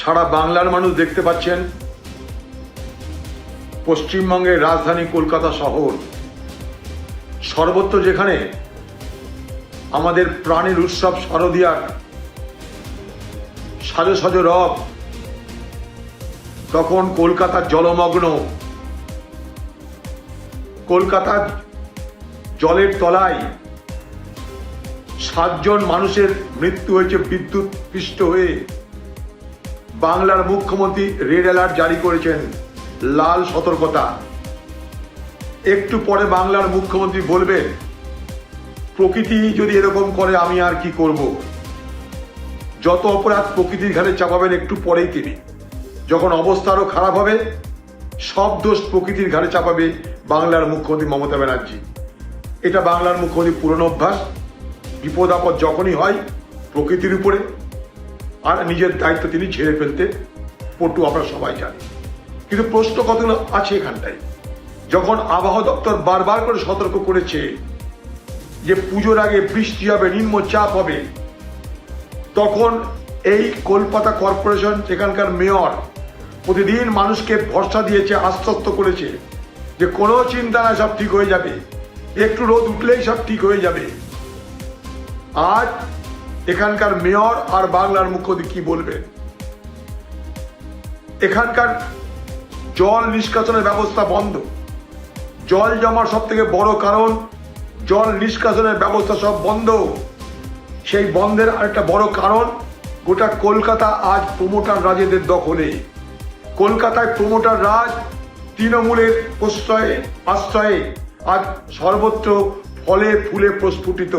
সারা বাংলার মানুষ দেখতে পাচ্ছেন পশ্চিমবঙ্গের রাজধানী কলকাতা শহর। সর্বত্র যেখানে আমাদের প্রাণের উৎসব শারদিয়ার সাজো সাজো রব, তখন কলকাতার জলমগ্ন। কলকাতার জলের তলায় সাতজন মানুষের মৃত্যু হয়েছে, বিদ্যুৎ পৃষ্ঠ হয়ে। বাংলার মুখ্যমন্ত্রী রেড অ্যালার্ট জারি করেছেন। লাল সতর্কতা। একটু পরে বাংলার মুখ্যমন্ত্রী বলবেন, প্রকৃতি যদি এরকম করে, আমি আর কি করব? যত অপরাধ প্রকৃতির ঘাড়ে চাপাবেন, একটু পরেই তিনি। যখন অবস্থা আরও খারাপ হবে, সব দোষ প্রকৃতির ঘাড়ে চাপাবে বাংলার মুখ্যমন্ত্রী মমতা ব্যানার্জি। এটা বাংলার মুখ্যমন্ত্রী পুরনো অভ্যাস। বিপদ আপদ যখনই হয়, প্রকৃতির উপরে। আর নিজের দায়িত্ব তিনি ছেড়ে ফেলতে পটু আমরা সবাই জানি। কিন্তু প্রশ্ন কতগুলো আছে এখানটায়? যখন আবহাওয়া দপ্তর বারবার করে সতর্ক করেছে যে পুজোর আগে বৃষ্টি হবে নিম্ন চাপ হবে, তখন এই কলকাতা কর্পোরেশন সেখানকার মেয়র প্রতিদিন মানুষকে ভরসা দিয়েছে, আশ্বস্ত করেছে যে কোনো চিন্তা না সব ঠিক হয়ে যাবে। একটু রোদ উঠলেই সব ঠিক হয়ে যাবে। আজ এখানকার মেয়র আর বাংলার মুখ্যমন্ত্রী কি বলবেন এখানকার জল নিষ্কাশনের ব্যবস্থা বন্ধ। জল জমার সব থেকে বড় কারণ, জল নিষ্কাশনের ব্যবস্থা সব বন্ধ। সেই বন্ধের আরেকটা বড় কারণ, গোটা কলকাতা আজ প্রমোটার রাজেদের দখলে। কলকাতায় প্রমোটার রাজ তৃণমূলের প্রশ্রয়ে, আশ্রয়ে আজ সর্বত্র ফলে ফুলে প্রস্ফুটিত।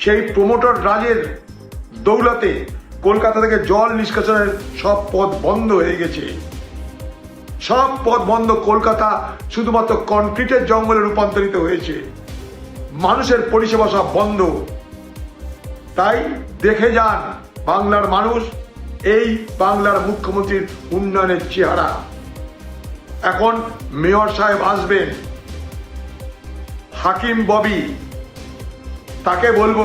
সেই প্রমোটার রাজের দৌলতে কলকাতা থেকে জল নিষ্কাশনের সব পথ বন্ধ হয়ে গেছে। সব পথ বন্ধ কলকাতা শুধুমাত্র কনক্রিটের জঙ্গলে রূপান্তরিত হয়েছে। মানুষের পরিষেবা সব বন্ধ। তাই দেখে যান বাংলার মানুষ, এই বাংলার মুখ্যমন্ত্রীর উন্নয়নের চেহারা। এখন মেয়র সাহেব আসবেন। হাকিম ববি তাকে বলব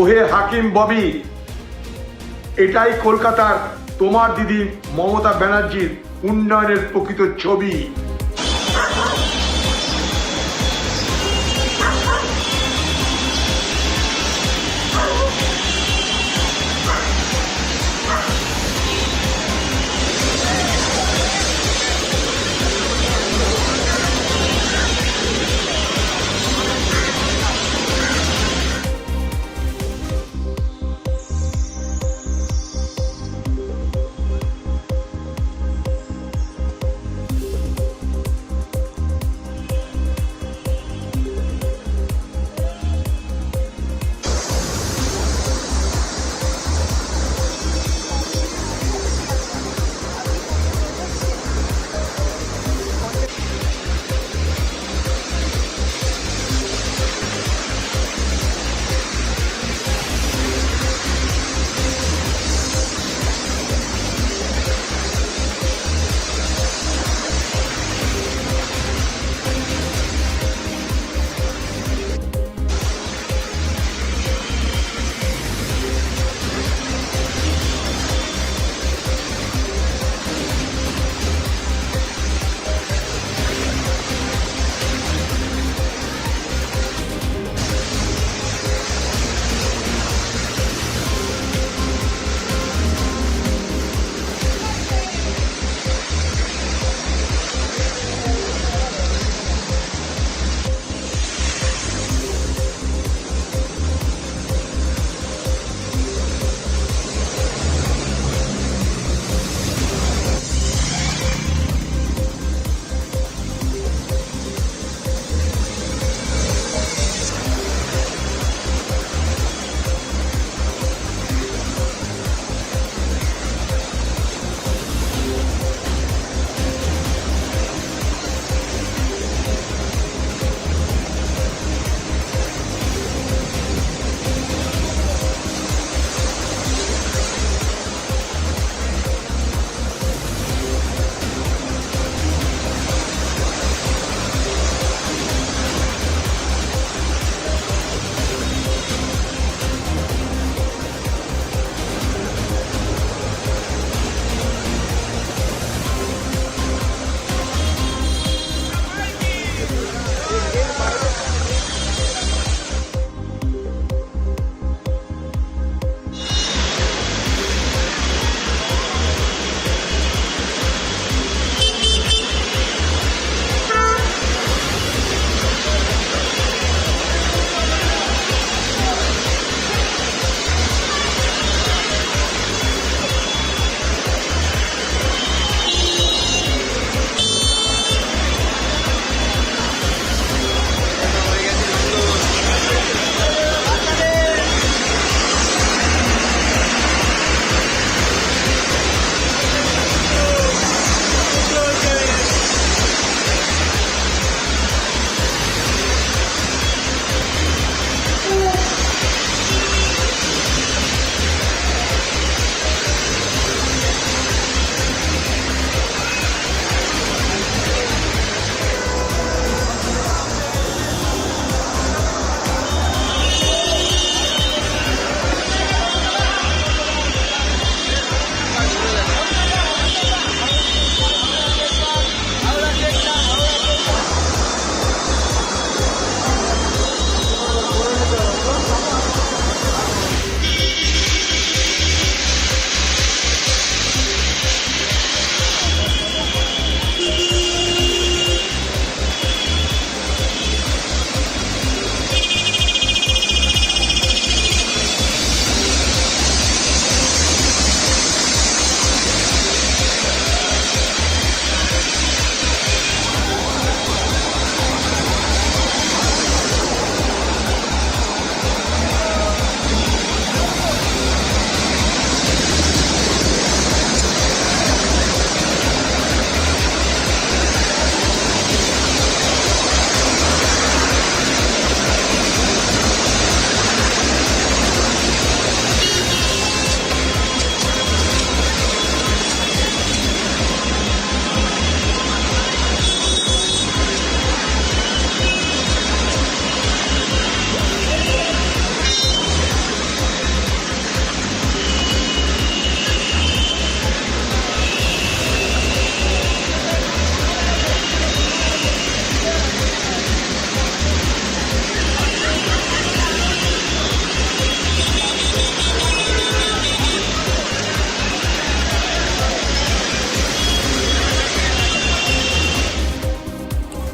ওহে হাকিম ববি এটাই কলকাতার তোমার দিদি মমতা ব্যানার্জির উন্নয়নের প্রকৃত ছবি।